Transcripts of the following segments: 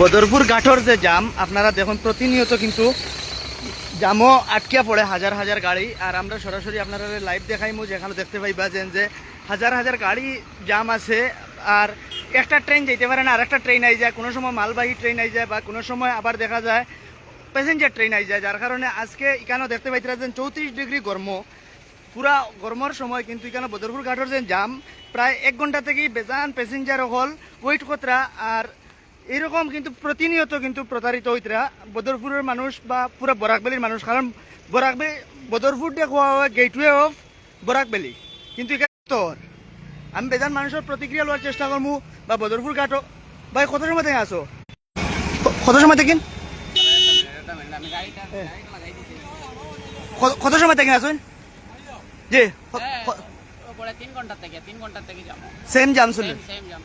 বদরপুর ঘাটর যে জাম, আপনারা দেখুন, প্রতিনিয়ত কিন্তু জামও আটকিয়া পড়ে, হাজার হাজার গাড়ি। আর আমরা সরাসরি আপনারা লাইভ দেখাইমু, যেখানে দেখতে পাইবা যেন যে হাজার হাজার গাড়ি জাম আছে। আর একটা ট্রেন যেতে পারে না, আর একটা ট্রেন আই যায়। কোনো সময় মালবাহী ট্রেন আই যায় বা কোনো সময় আবার দেখা যায় প্যাসেঞ্জার ট্রেন আই যায়। যার কারণে আজকে এখানেও দেখতে পাইতে যে চৌত্রিশ ডিগ্রি গরম। পুরা গরমের সময় কিন্তু এখানে বদরপুর ঘাটের যে জাম, প্রায় এক ঘণ্টা থেকেই বেজান প্যাসেঞ্জার হল ওয়েট কতরা আর এরকম কিন্তু প্রতিনিয়ত কিন্তু প্রতারিত হইতরা। বদরপুরের মানুষ বা পুরা বরাকবেলির মানুষ কারণ বরাকবেলি বদরপুর দেখুয়া হয় গেটওয়ে অফ বরাকবেলি। কিন্তু এখানে তোর। আমি বেজান মানুষের প্রতিক্রিয়া লওয়ার চেষ্টা করব বা বদরপুর ঘাটও। ভাই কত সময় থেকে আসো কত সময় থেকে? কত- সময় থেকে আসুন জি সেম জাম শুনলেন সেম যাব।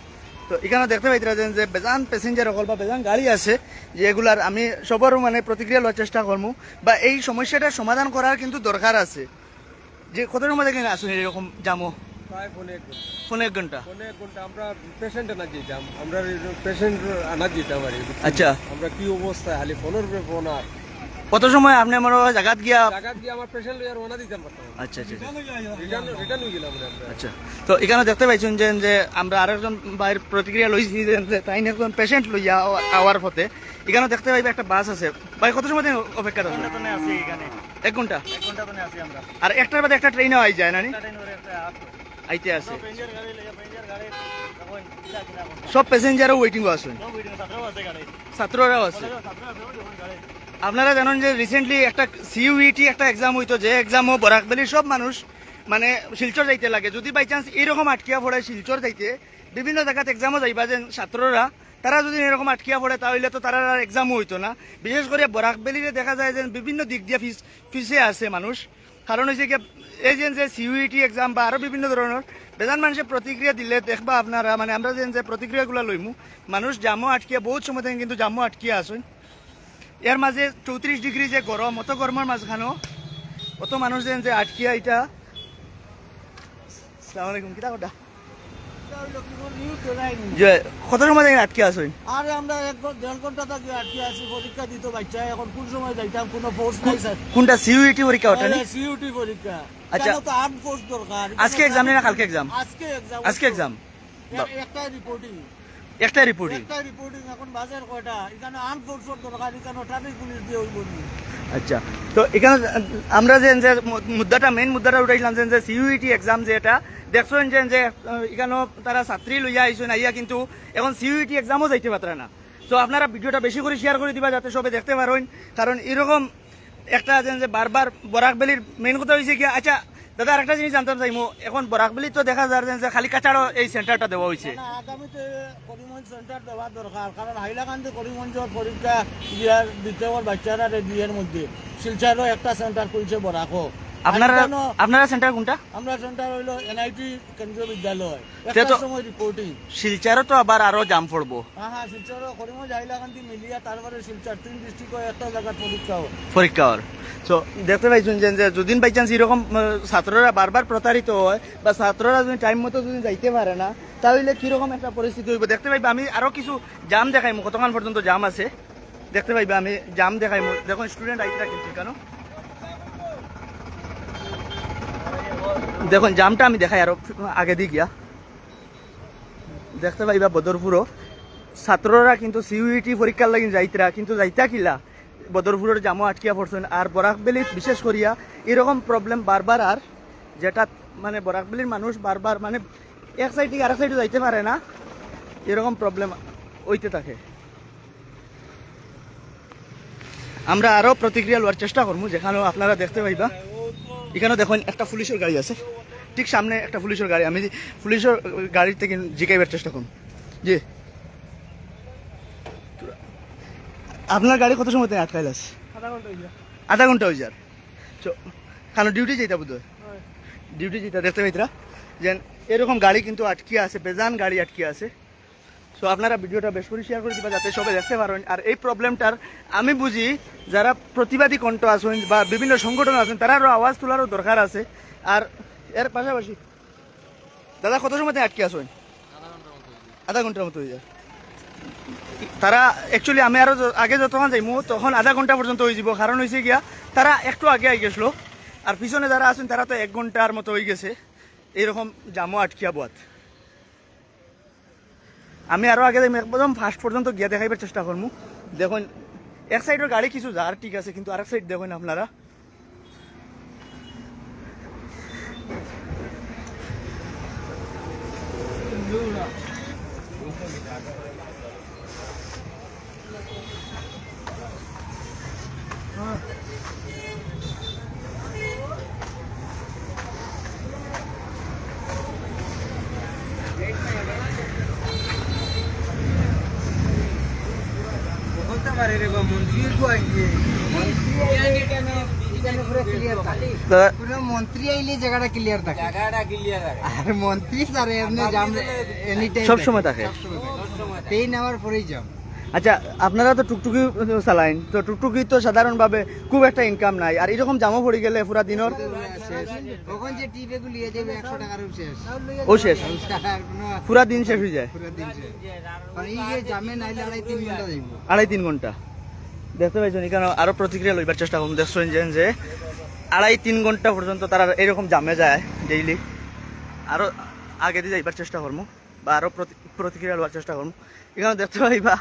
তো এখানে দেখতে পাইতেছেন যে বেজান প্যাসেঞ্জার হল বা বেজান গাড়ি আছে যেগুলার আমি সবার মানে প্রতিক্রিয়া লওয়ার চেষ্টা করব বা এই সমস্যাটার সমাধান করার কিন্তু দরকার আছে। যে কত সময় থেকে আসুন এরকম জামো প্রায় এক ফোনে এক ঘণ্টা। পৌনে এক ঘণ্টা আমরা পেশেন্ট আনা যেতাম আমরা পেশেন্ট আনা যেতাম আর কি। আচ্ছা। আমরা কি অবস্থা খালি ফোনের ফোন আর? কত সময় আপনি আমার জায়গাত গিয়া দিয়ে আমার পেশেন্ট লইয়ার ওনা দিতাম আচ্ছা আচ্ছা। রিটার্ন রিটার্ন হয়ে গেলাম আচ্ছা। তো এখানে দেখতে পাইছেন যে যে আমরা আরেকজন বাইরের প্রতিক্রিয়া লইছি যে যে তাই একজন পেশেন্ট লইয়া আওয়ার পথে। এখানে দেখতে পাইবে একটা বাস আছে। ভাই কত সময় থেকে অপেক্ষা আছে আছি এখানে। এক ঘণ্টা? এক ঘণ্টা তো আছি আমরা। আর একটার বাদে একটা ট্রেনও আই যায় না? ট্রেন আইতে আছে। সব প্যাসেঞ্জারও ওয়েটিং আসুন আছে ছাত্ররাও আছে? আপনারা জানেন যে রিসেন্টলি একটা সিইউইটি একটা এক্সাম হইতো, যে এক্সামও বরাকবেলির সব মানুষ মানে শিলচর যাইতে লাগে। যদি বাই চান্স এরকম আটকিয়া পড়ে শিলচর যাইতে, বিভিন্ন জায়গাতে এক্সামও যাইবা যে ছাত্ররা, তারা যদি এরকম আটকিয়া পড়ে, তাহলে তো তারা আর এক্সামও হইতো না। বিশেষ করে বরাকবেলিতে দেখা যায় যে বিভিন্ন দিক দিয়ে ফিস, ফিসে আছে মানুষ। কারণ হয়েছে কি এই যে সিইউইটি এক্সাম বা আরও বিভিন্ন ধরনের, বেজান মানুষের প্রতিক্রিয়া দিলে দেখবা আপনারা মানে আমরা যে প্রতিক্রিয়াগুলো লইমু, মানুষ জামও আটকিয়া, বহুত সময় থেকে কিন্তু জামও আটকিয়া আসুন। এর মাঝে চৌত্রিশ ডিগ্রি যে গরম অত গরমের মাঝখানেও অত মানুষ যেন যে আটকিয়া এটা সালাম আলাইকুম কিতা কথা? যে কত সময় থেকে আটকে আসুন আরে আমরা এক ঘ- দেড় ঘণ্টা থাকি আটকে আছি পরীক্ষা দিত বাচ্চা এখন কোন সময় যাইতাম কোনো ফোর্স নাই স্যার। কোনটা সিইউটি পরীক্ষা ওটা নি? সিইউটি পরীক্ষা। আচ্ছা। তো আর্ম ফোর্স দরকার? আজকে এক্সাম না কালকে এক্সাম আজকে এক্সাম আজকে এক্সাম একটাই রিপোর্টিং একটা রিপোর্টিং একটাই রিপোর্টিং এখন বাজার কয়টা? এখানে আর্ম ফোর্সের দরকার এখানে ট্রাফিক পুলিশ দিয়ে হইব নি। আচ্ছা তো এখানে আমরা যে যে মুদ্দাটা মেইন মুদ্দাটা উঠাইছিলাম যে যে সিইউটি এক্সাম যে এটা দেখছেন যে যে এখানেও তারা ছাত্রী লইয়া আইসেন আইয়া কিন্তু এখন সিইউটি এক্সামও যাইতে পারে না। তো আপনারা ভিডিওটা বেশি করে শেয়ার করে দিবা যাতে সবাই দেখতে পারেন কারণ এরকম একটা যে যে বারবার বরাকবেলির মেইন কথা হয়েছে কি আচ্ছা দাদা, আরেকটা জিনিস জানতাম চাইমু এখন বরাকবেলি তো দেখা যায় যে খালি কাছাড়ো এই সেন্টারটা দেওয়া হয়েছে আগামীতে করিমগঞ্জ সেন্টার দেওয়া দরকার, কারণ হাইলাকান্দি করিমগঞ্জের পরীক্ষা দিতে ওর বাচ্চারা দুইয়ের মধ্যে। শিলচারও একটা সেন্টার খুলছে বরাকো। আপনারা আপনারা সেন্টার কোনটা? আমরা সেন্টার হইল এনআইটি কেন্দ্রীয় বিদ্যালয়। একটা সময় রিপোর্টিং শিলচারও তো আবার আরও জাম পড়ব। হ্যাঁ হ্যাঁ শিলচর করিমগঞ্জ হাইলাকান্দি মিলিয়া তারপরে শিলচর তিন ডিস্ট্রিক্ট একটা জায়গার পরীক্ষা হয় পরীক্ষা হওয়ার। তো দেখতে পাইছেন যে যে যদি বাই চান্স এরকম ছাত্ররা বারবার প্রতারিত হয় বা ছাত্ররা যদি টাইম মতো যদি যাইতে পারে না তাহলে কীরকম একটা পরিস্থিতি হইব? দেখতে পাইবা আমি আরও কিছু জাম দেখাইমু কতক্ষণ পর্যন্ত জাম আছে? দেখতে পাইবা আমি জাম দেখাইমু। দেখুন স্টুডেন্ট আইতে কিন্তু কেন? দেখুন, জামটা আমি দেখাই আরও আগে দিই গিয়া। দেখতে পাইবা বদরপুরও। ছাত্ররা কিন্তু সিইউটি পরীক্ষার লাগি যাইতরা, কিন্তু যাইতা কিলা। বদরপুরের জামো আটকিয়া পড়ছেন। আর বরাকবেলিত বিশেষ করিয়া এরকম প্রবলেম বারবার আর যেটা মানে বরাকবেলির মানুষ বারবার মানে এক সাইড থেকে আরেক সাইডে যাইতে পারে না, এরকম প্রবলেম হইতে থাকে। আমরা আরও প্রতিক্রিয়া লওয়ার চেষ্টা করব, যেখানেও আপনারা দেখতে পাইবা। এখানেও দেখুন একটা পুলিশের গাড়ি আছে। ঠিক সামনে একটা পুলিশের গাড়ি। আমি পুলিশের গাড়ির থেকে জিকাইবার চেষ্টা করুন। জি। আপনার গাড়ি কত সময় থেকে আটকাইল আছে? আধা ঘণ্টা হয়ে যার কারণ ডিউটি যেতে বোধ ডিউটি যেতে দেখতে পাইতরা? যে এরকম গাড়ি কিন্তু আটকিয়ে আছে বেজান গাড়ি আটকিয়ে আছে। সো আপনারা ভিডিওটা বেশ করে শেয়ার করে দিবা যাতে সবাই দেখতে পারেন। আর এই প্রবলেমটার আমি বুঝি যারা প্রতিবাদী কণ্ঠ আছেন বা বিভিন্ন সংগঠন আছেন, তারারও আওয়াজ তোলারও দরকার আছে। আর এর পাশাপাশি, দাদা, কত সময় আটকে আসেন আধা ঘণ্টার মতো হয়ে যায়। তারা অ্যাকচুয়ালি আমি আরও আগে যতক্ষণ যাইমু, তখন আধা ঘণ্টা পর্যন্ত হয়ে যাব কারণ হয়েছে গিয়া, তারা একটু আগে আই গেছিল। আর পিছনে যারা আছেন, তারা তো এক ঘণ্টার মতো হয়ে গেছে। এইরকম জামও আটকিয়া বোয়াত। আমি আরও আগে একদম ফার্স্ট পর্যন্ত গিয়া দেখাইবার চেষ্টা করব দেখুন, এক সাইডের গাড়ি কিছু যার ঠিক আছে, কিন্তু আরেক সাইড দেখুন আপনারা বলতে পারে রে বা মন্ত্রীর তো আইছে তা- পুরো মন্ত্রী আইলে জায়গাটা ক্লিয়ার থাকে। জায়গাটা ক্লিয়ার আছে আর মন্ত্রী স্যার এমনি জাম এনি টাইম সব সময় থাকে। ট্রেন নেওয়ার পরেই যাম। আচ্ছা আপনারা তো টুকটুকি চালাইন তো টুকটুকি তো সাধারণভাবে খুব একটা ইনকাম নাই। আর এরকম জামা পড়ে গেলে পুরা দিনের ও শেষ? পুরা দিন শেষ হয়ে যায়। আড়াই তিন ঘণ্টা দেখতে পাইছেন এখানে আরও প্রতিক্রিয়া লইবার চেষ্টা করুন। দেখছেন যে আড়াই তিন ঘণ্টা পর্যন্ত তারা এরকম জামে যায় ডেইলি আরও আগে দিয়ে যাইবার চেষ্টা করব বা আরও প্রতিক্রিয়া লওয়ার চেষ্টা করব এখানে দেখতে পাইবা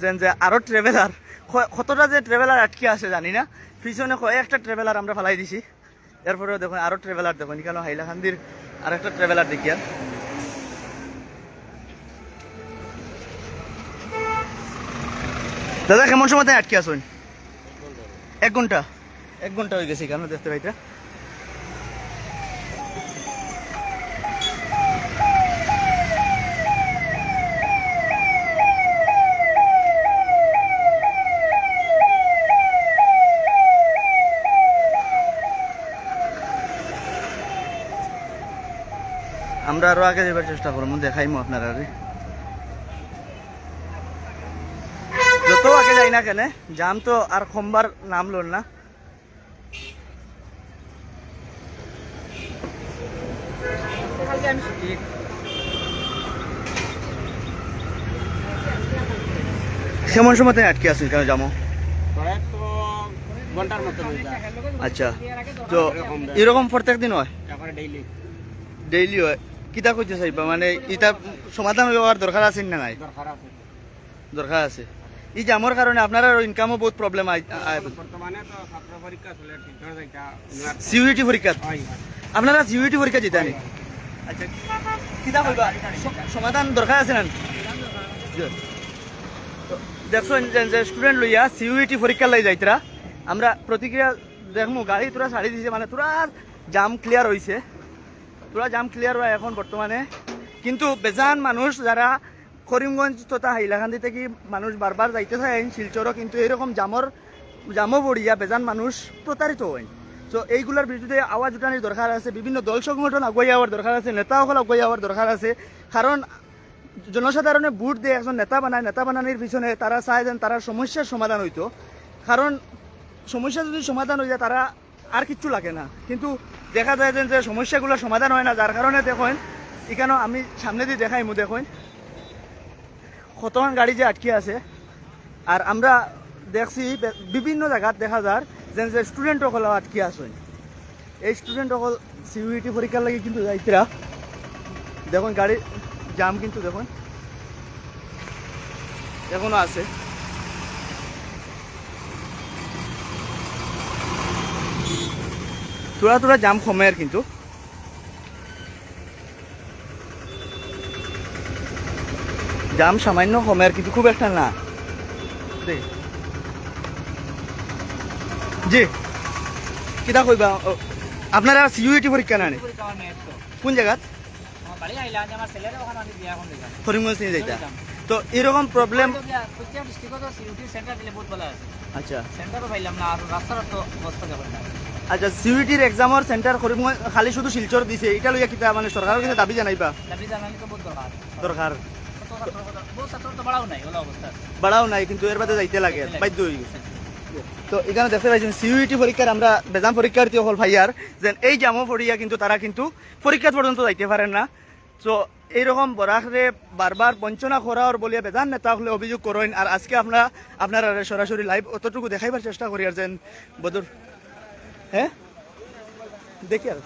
যে যে আরও ট্রেভেলার কতটা যে ট্রেভেলার আটকে আছে জানি না? পিছনে কয়েকটা ট্রেভেলার আমরা ফেলাই দিছি। এরপরেও দেখুন আরও ট্রেভেলার দেখুন। এখানে হাইলাকান্দির আর একটা ট্রেভেলার দেখি আর দাদা, কেমন সময় আটকে আসুন এক ঘণ্টা এক ঘণ্টা হয়ে গেছে কেন দেখতে পাইটা আরও আগে যাবার চেষ্টা করব দেখাইমো আপনারা যত আগে যাই না কেন জাম তো আর সোমবার নাম লোন না। কেমন সময় তাই আটকে আসুন কেন হয়ে আচ্ছা তো এরকম প্রত্যেক দিন হয়? ডেইলি ডেইলি হয়। কিতা করতে চাইবা? মানে ইটা সমাধান হওয়ার দরকার আছে না নাই? দরকার আছে। এই জামর কারণে আপনার ইনকামও বহুত প্রবলেম বর্তমানে তো ছাত্র পরীক্ষা চলে টিচার এটা সিউরিটি পরীক্ষা? আপনারা সিউরিটি পরীক্ষা জিতা নি আচ্ছা। কিতা কইবা? সমাধান দরকার আছে না দেখছ যে স্টুডেন্ট লইয়া সিউরিটি পরীক্ষা লাই যাইতরা আমরা প্রতিক্রিয়া দেখমু গাড়ি তোরা ছাড়ি দিছে মানে তোরা জাম ক্লিয়ার হইছে। তোরা জাম ক্লিয়ার হয় এখন বর্তমানে কিন্তু বেজান মানুষ যারা করিমগঞ্জ তথা হাইলাকান্দি থেকে মানুষ বারবার যাইতে থাকেন শিলচরও কিন্তু এরকম জামর জামও বড়িয়া বেজান মানুষ প্রতারিত হয়। তো এইগুলোর বিরুদ্ধে আওয়াজ উঠানোর দরকার আছে, বিভিন্ন দল সংগঠন আগুয়াই যাওয়ার দরকার আছে, নেতাসকল আগুয়াই যাওয়ার দরকার আছে। কারণ জনসাধারণে ভোট দিয়ে একজন নেতা বানায় নেতা বানানোর পিছনে তারা চায় যেন তারা সমস্যার সমাধান হইতো কারণ সমস্যা যদি সমাধান হয়ে যায় তারা আর কিচ্ছু লাগে না। কিন্তু দেখা যায় যে- সমস্যাগুলো সমাধান হয় না, যার কারণে দেখেন এখানে আমি সামনে দিয়ে দেখাই মু, দেখেন। কতক্ষণ গাড়ি যে আটকে আছে, আর আমরা দেখছি বিভিন্ন জায়গাত দেখা যার যে যে স্টুডেন্ট সকল আটকে আছে। এই স্টুডেন্ট সকল সিউরিটি পরীক্ষার লাগে কিন্তু যাইতরা। দেখুন গাড়ি জাম কিন্তু দেখুন। এখনও আছে। তোরা তোরা জাম কমে আর কিন্তু। জাম সামান্য কমে আর কিন্তু খুব একটা না। জি কিতা কইবা আপনারা সিইউটি পরীক্ষা না কোন জায়গাত? করিমগঞ্জ নিয়ে যাইতা। তো এরকম প্রবলেম আচ্ছা। সেন্টারও পাইলাম না আর রাস্তার তো অবস্থা দেখুন না। আচ্ছা সিইউটির এক্সামর সেন্টার করিমগঞ্জ খালি শুধু শিলচর দিছে এটা লইয়া কিতা মানে সরকারের কাছে দাবি জানাইবা? দাবি জানানি তো বহুত দরকার দরকার বাড়াও নাই কিন্তু এর বাদে যাইতে লাগে বাধ্য হয়ে গেছে। তো এখানে দেখতে পাইছেন সিইউটি পরীক্ষার আমরা বেজাম পরীক্ষার্থী হল ভাইয়ার যে এই জামো পড়িয়া কিন্তু তারা কিন্তু পরীক্ষা পর্যন্ত যাইতে পারেন না। তো এইরকম বরাকরে বারবার বঞ্চনা করার বলিয়া বেজান নেতা হলে অভিযোগ করেন আর আজকে আপনারা আপনারা সরাসরি লাইভ অতটুকু দেখাইবার চেষ্টা করি আর যেন বদর হ্যাঁ? দেখি আর।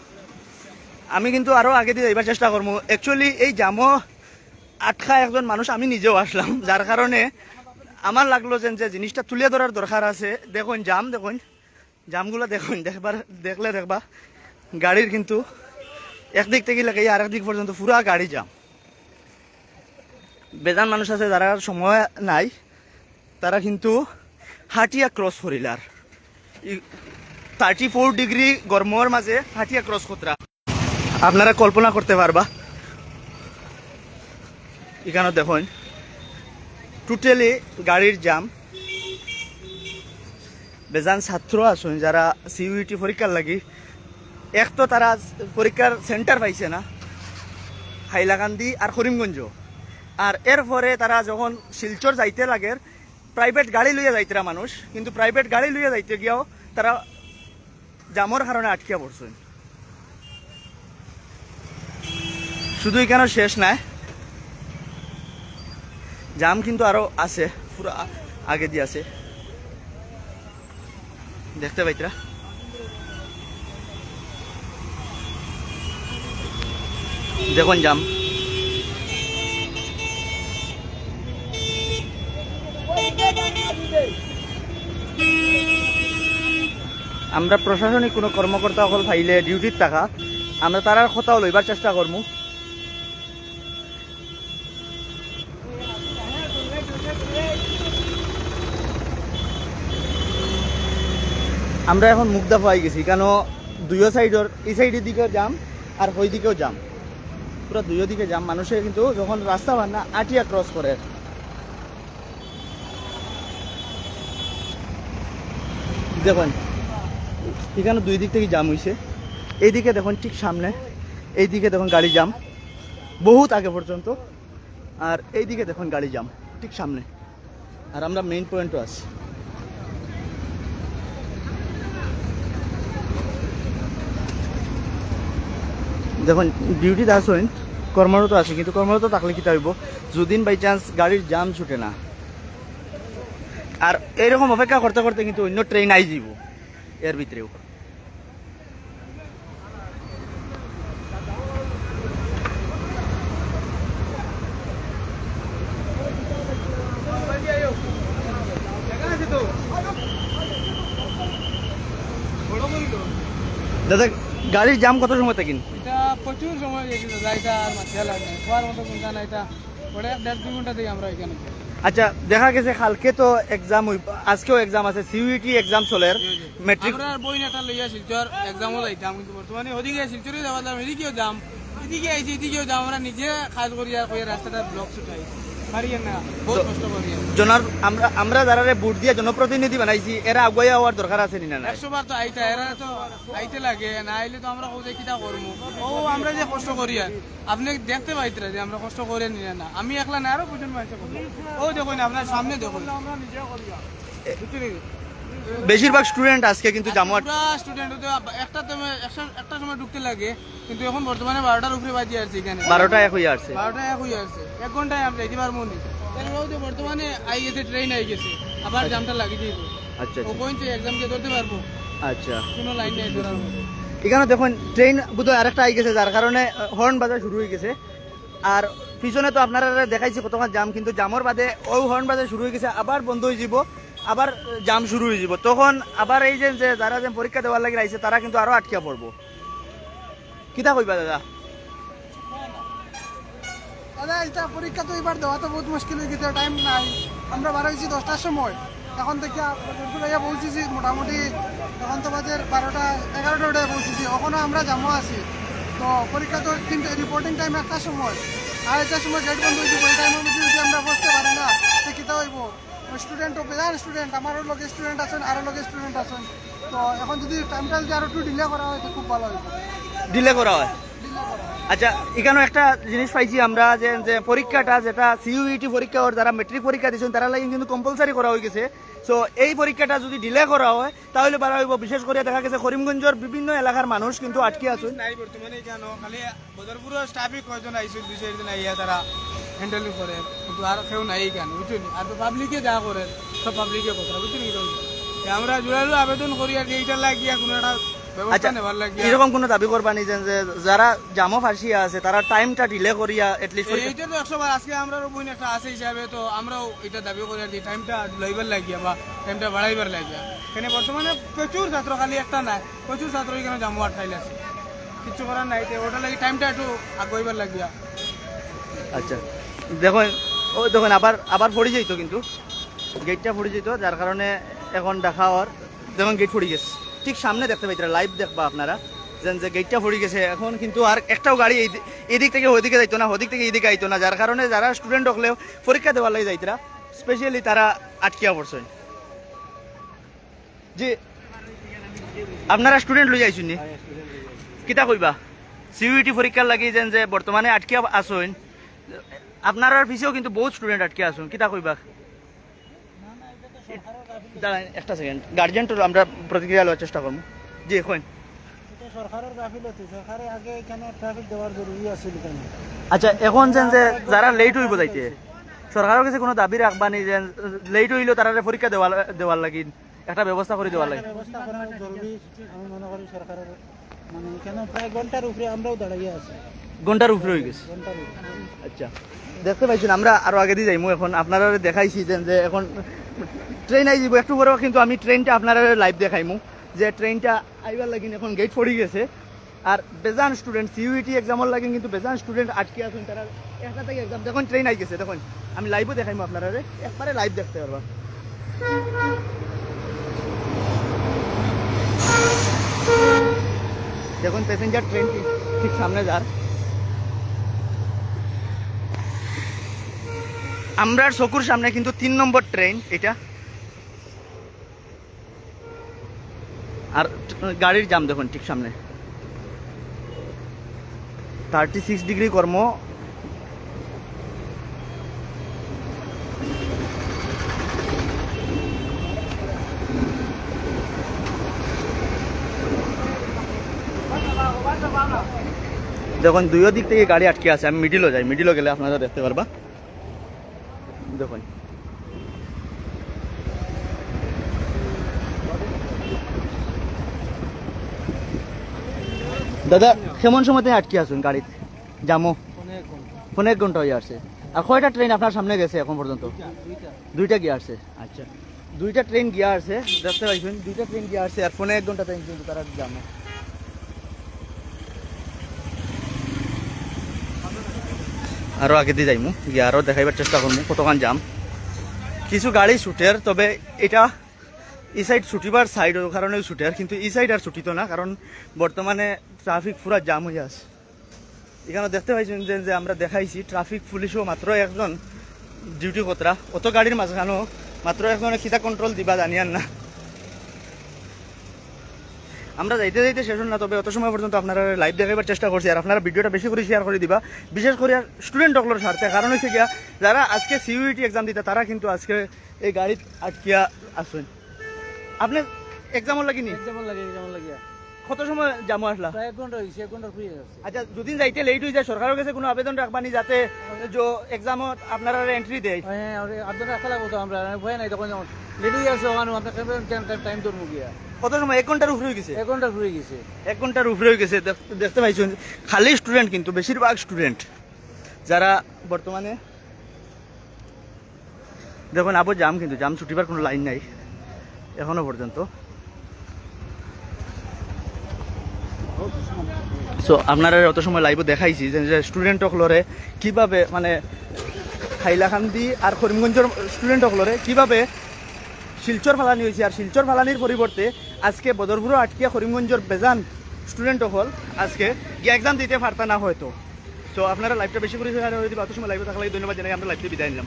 আমি কিন্তু আরও আগে দিয়ে যাইবার চেষ্টা করব। অ্যাকচুয়ালি এই জামও আটকা একজন মানুষ, আমি নিজেও আসলাম। যার কারণে আমার লাগল যে যে জিনিসটা তুলে ধরার দরকার আছে। দেখুন, জাম, দেখুন। জামগুলো দেখুন, দেখবার, দেখলে দেখবা। গাড়ির কিন্তু একদিক থেকে লাগে আর একদিক পর্যন্ত পুরা গাড়ি জাম। বেজান মানুষ আছে, যারা সময় নাই, তারা কিন্তু হাটিয়া ক্রস করিলার থার্টি ফোর ডিগ্রি গরমের মাঝে হাটিয়া ক্রস কতরা আপনারা কল্পনা করতে পারবা। এখানে দেখুন টোটালি গাড়ির জাম বেজান ছাত্র আছেন যারা সিইউটি পরীক্ষার লাগি। এক তো তারা পরীক্ষার সেন্টার পাইছে না, হাইলাকান্দি আর করিমগঞ্জ। আর এরপরে তারা যখন শিলচর যাইতে লাগে প্রাইভেট গাড়ি লইয়া যাইতেরা মানুষ, কিন্তু প্রাইভেট গাড়ি লইয়া যাইতে গিয়াও তারা জামর কারণে আটকিয়া পড়ছেন। শুধু এখানে শেষ নাই? জাম কিন্তু আরও আছে, পুরো আগে দিয়ে আছে। দেখতে পাইতরা দেখুন জাম। আমরা প্রশাসনিক কোনো কর্মকর্তা সকল পাইলে ডিউটির টাকা, আমরা তারার কথাও লইবার চেষ্টা করব আমরা এখন মুগ্ধা পাই গেছি, কেন দুইও সাইডর, এই সাইডের দিকেও জাম আর ওই দিকেও জাম পুরো দুইও দিকে জাম মানুষের কিন্তু যখন রাস্তা পান না আটিয়া ক্রস করে। দেখুন এখানে দুই দিক থেকে জাম হইছে। এইদিকে দেখুন ঠিক সামনে, এইদিকে দেখুন গাড়ি জাম, বহুত আগে পর্যন্ত। আর এইদিকে দেখুন গাড়ি জাম, ঠিক সামনে। আর আমরা মেইন পয়েন্টও আছি। দেখুন ডিউটিতে আসেন, কর্মরত আছে, কিন্তু কর্মরত থাকলে কি হইব? যদিন বাই চান্স গাড়ির জাম ছুটে না। আর এরকম অপেক্ষা করতে করতে কিন্তু অন্য ট্রেন আই যাব এর ভিতরেও। দাদা গাড়ির জাম কত সময় থাকেন এটা প্রচুর সময় গেছিল যাইটা আর মাথা লাগে খোয়ার মতো কোনটা না এটা পরে দেড় দুই ঘণ্টা থেকে আমরা এখানে। আচ্ছা দেখা গেছে কালকে তো এক্সাম আজকেও এক্সাম আছে সিইউটি এক্সাম চলে। মেট্রিক আমরা বই নেতা লইয়া শিলচর এক্সামও যাইতাম কিন্তু বর্তমানে ওদিকে শিলচরে যাওয়া যাম এদিকেও যাম এদিকে আইছি এদিকেও যাম আমরা নিজে কাজ করি আর রাস্তাটা ব্লক ছুটাই জনার আমরা আমরা যারা ভোট দিয়ে জনপ্রতিনিধি বানাইছি এরা আগুয়া হওয়ার দরকার আছে নি না নাই? একশো বার তো আইতা এরা তো আইতে লাগে না আইলে তো আমরা কোথায় কিটা করব ও আমরা যে কষ্ট করি আর। আপনি দেখতে পাইতরা যে আমরা কষ্ট করে নি না আমি একলা না আরও দুজন মানুষ ও দেখুন আপনার সামনে দেখুন। আমরা নিজে করি বেশিরভাগ স্টুডেন্ট আজকে কিন্তু জামু স্টুডেন্ট একটা একটা সময় ঢুকতে লাগে কিন্তু এখন বর্তমানে বারোটার উপরে বাজি আছে এখানে। বারোটা এক হয়ে আসছে। বারোটা এক হয়ে আছে এক ঘন্টায় আমরা যাইতে পারব নি। এরাও তো বর্তমানে আই গেছে ট্রেন আই গেছে। আবার জামটা লাগিয়ে দিব আচ্ছা ও আচ্ছা পয়েন্টে এক্সামকে ধরতে পারব? আচ্ছা। কোনো লাইন নেই ধরার এখানে দেখুন ট্রেন বোধহয় আরেকটা আই গেছে যার কারণে হর্ন বাজা শুরু হয়ে গেছে। আর পিছনে তো আপনারা দেখাইছি কতক্ষণ জাম কিন্তু জামর বাদে ওই হর্ন বাজা শুরু হয়ে গেছে আবার বন্ধ হয়ে যাব আবার জাম শুরু হয়ে যাব। তখন আবার এই যে যারা যে পরীক্ষা দেওয়ার লাগে আইছে, তারা কিন্তু আরও আটকে পড়ব। কিতা কইবা, দাদা? দাদা এটা পরীক্ষা তো এবার দেওয়া তো বহুত মুশকিল হয়ে গেছে টাইম নাই। আমরা বাড়াইছি দশটার সময়। এখন থেকে দুপুরে পৌঁছেছি, মোটামুটি এখন তো বাজে বারোটা, এগারোটা ওটায় পৌঁছেছি। এখনও আমরা জামো আছি। তো পরীক্ষা তো কিন্তু রিপোর্টিং টাইম একটা সময়। আর একটা সময় গেট বন্ধ হয়েছে, ওই টাইমের মধ্যে যদি আমরা বসতে পারি না, তো কিতা হইব? স্টুডেন্ট বেজার স্টুডেন্ট আমারও লোক স্টুডেন্ট আছেন, আরও লোক স্টুডেন্ট আছেন। তো এখন যদি টাইমটা যদি আরও একটু ডিলে করা হয়, তো খুব ভালো হয়। ডিলে করা হয়? আচ্ছা এখানেও একটা জিনিস পাইছি আমরা যে যে পরীক্ষাটা যেটা সিইউইটি পরীক্ষা ওর যারা মেট্রিক পরীক্ষা দিচ্ছেন তারা লাগি কিন্তু কম্পালসারি করা হয়ে গেছে। সো এই পরীক্ষাটা যদি ডিলে করা হয় তাহলে বাড়া হইব। বিশেষ করে দেখা গেছে করিমগঞ্জের বিভিন্ন এলাকার মানুষ কিন্তু আটকে আছেন। নাই বর্তমানে কেন? খালি বদরপুরের স্টাফই কয়জন আইছিল দুই চারজন আইয়া তারা হ্যান্ডেল করে কিন্তু আর কেউ নাই কেন বুঝছেন? আর পাবলিকে যা করে সব পাবলিকে কথা বুঝছেন আমরা জোরালো আবেদন করি আর কি এইটার লাগিয়া কোনো একটা আচ্ছা এরকম কোনো দাবি করবানি যে যে যারা জামো ফাঁসিয়া আছে তারা টাইমটা ডিলে করিয়া এটলিস্ট এই- এইটা তো একশো বার আজকে আমরা বোন একটা আছে হিসাবে তো আমরাও এটা দাবি করি আর টাইমটা লইবার লাগিয়া বা টাইমটা বাড়াইবার লাগিয়া। এখানে বর্তমানে প্রচুর ছাত্র খালি একটা নাই প্রচুর ছাত্র এখানে জামু আটকাইল আছে। কিচ্ছু করার নাই তো ওটার লাগি টাইমটা একটু আগাইবার লাগিয়া। আচ্ছা দেখুন ও দেখুন আবার আবার পড়ে যাইতো কিন্তু। গেটটা পড়ে যেত যার কারণে এখন দেখা হওয়ার দেখুন গেট পড়ে গেছে। ঠিক সামনে দেখতে পাইতরা লাইভ দেখবা আপনারা। যেন যে গেটটা পড়ে গেছে এখন কিন্তু আর একটাও গাড়ি এদিক থেকে ওদিকে যাইতো না ওদিক থেকে এদিকে আইতো না যার কারণে যারা স্টুডেন্ট হলেও পরীক্ষা দেওয়ার লাগে যাইতরা স্পেশালি তারা আটকিয়া পড়ছেন। জি আপনারা স্টুডেন্ট লই যাইছেন নি? কিতা কইবা? সিইউটি পরীক্ষার লাগি যেন যে বর্তমানে আটকিয়া আসুন আপনার পিছেও কিন্তু বহুত স্টুডেন্ট আটকে আসুন কিতা কইবা? দাঁড়ান একটা সেকেন্ড গার্জেন্টর আমরা প্রতিক্রিয়া লওয়ার চেষ্টা করব। জি এখন। সরকারের গাফিলতি সরকারে আগে এখানে ট্রাফিক দেওয়ার জরুরি আছিল আচ্ছা এখন যেন যে যারা লেট হইব যাইতে সরকারের কাছে কোনো দাবি রাখবানি যে লেট হইলেও তারা পরীক্ষা দেওয়ার দেওয়ার লাগি একটা ব্যবস্থা করে দেওয়ার লাগে। ব্যবস্থা করা জরুরি। আমি মনে করি সরকারের মানে এখানে প্রায় ঘণ্টার উপরে আমরাও দাঁড়িয়ে আছি। ঘণ্টার উপরে হয়ে গেছে। আচ্ছা। দেখতে পাইছেন, আমরা আরও আগে দিয়ে যাইমু, এখন আপনারা দেখাইছি যে এখন ট্রেন আই যাব একটু পরেও কিন্তু আমি ট্রেনটা আপনারা লাইভ দেখাইমু, যে ট্রেনটা আইবার লাগিন এখন গেট পড়ে গেছে। আর বেজান স্টুডেন্ট সিইউটি এক্সামের লাগিন কিন্তু বেজান স্টুডেন্ট আটকে আছেন, তারা একটা থেকে এক্সাম দেখুন ট্রেন আই গেছে দেখুন, আমি লাইভও দেখাইমু আপনারা একবারে লাইভ দেখতে পারবা। দেখুন প্যাসেঞ্জার ট্রেন ঠিক সামনে যার। আমরার চকুর সামনে কিন্তু তিন নম্বর ট্রেন এটা। আর গাড়ির জাম দেখুন ঠিক সামনে। থার্টি সিক্স ডিগ্রি কর্ম। দেখুন, দুইও দিক থেকে গাড়ি আটকে আছে, আমি মিডিলও যাই মিডিলও গেলে আপনারা দেখতে পারবা। দেখুন দাদা, কেমন সময়তে আটকে আসুন গাড়িতে? জামো? এক ঘণ্টা হয়ে আসছে। আর কয়টা ট্রেন আপনার সামনে গেছে এখন পর্যন্ত? দুইটা গিয়ে আসছে। আচ্ছা। দুইটা ট্রেন গিয়ে আসছে, দেখতে পাইছেন? দুইটা ট্রেন গিয়ে আসছে আর ফোনে এক ঘণ্টা ট্রেন কিন্তু তারা জামো। আরও আগে দিয়ে যাইমু। গিয়ে আরও দেখাইবার চেষ্টা করব কতক্ষণ যাম কিছু গাড়ি ছুটের, তবে এটা এই সাইড ছুটিবার সাইড কারণে ছুটের কিন্তু এই সাইড আর ছুটিত না, কারণ বর্তমানে ট্রাফিক পুরা জাম হয়ে আছে। এখানে দেখতে পাইছেন যে যে আমরা দেখাইছি ট্রাফিক পুলিশও মাত্র একজন ডিউটি কতরা। অত গাড়ির মাঝখানেও মাত্র একজনে খিতা কন্ট্রোল দিবা জানিয়ান না। আমরা যাইতে যাইতে শেষ না, তবে অত সময় পর্যন্ত আপনারা লাইভ দেখাবার চেষ্টা করছি আর আপনারা ভিডিওটা বেশি করে শেয়ার করে দিবা। বিশেষ করে স্টুডেন্ট সকলের স্বার্থে। কারণ হচ্ছে গিয়া, যারা আজকে সিইউটি এক্সাম দিতে, তারা কিন্তু আজকে এই গাড়িত আটকিয়া আসুন আপনি এক্সামর লাগিনি এক্সামও লাগে এক্সামও লাগিয়া কত সময় জামো আসলা? এক ঘণ্টা হয়েছে এক ঘণ্টা ফ্রি আছে। আচ্ছা যদি যাইতে লেট হয়ে যায় সরকারের কাছে কোনো আবেদন রাখবানি যাতে যে এক্সামত আপনারা এন্ট্রি দেয়? হ্যাঁ আবেদন রাখা লাগবো তো আমরা ভয় নাই তখন যেমন লেডি আছে ওখানে আপনার টাইম ধরবো গিয়া কত সময়? এক ঘণ্টার উপরে হয়ে গেছে? এক ঘণ্টা ফ্রি গেছে। এক ঘণ্টার উপরে হয়ে গেছে দেখতে পাইছেন খালি স্টুডেন্ট কিন্তু বেশিরভাগ স্টুডেন্ট যারা বর্তমানে দেখুন আবার জাম কিন্তু জাম ছুটিবার কোনো লাইন নাই এখনও পর্যন্ত। সো আপনারা অত সময় লাইভও দেখাইছি যে স্টুডেন্ট সকলরে কীভাবে মানে হাইলাকান্দি আর করিমগঞ্জের স্টুডেন্ট সকলরে কীভাবে শিলচর ফালানি হয়েছে আর শিলচর ফালানির পরিবর্তে আজকে বদরপুরও আটকিয়া করিমগঞ্জের বেজান স্টুডেন্ট হল আজকে গিয়ে এক্সাম দিতে পারতা না হয়তো। তো আপনারা লাইভটা বেশি করে অত সময় লাইভে থাকলে ধন্যবাদ জানাই। আমরা লাইভে বিদায় নিলাম।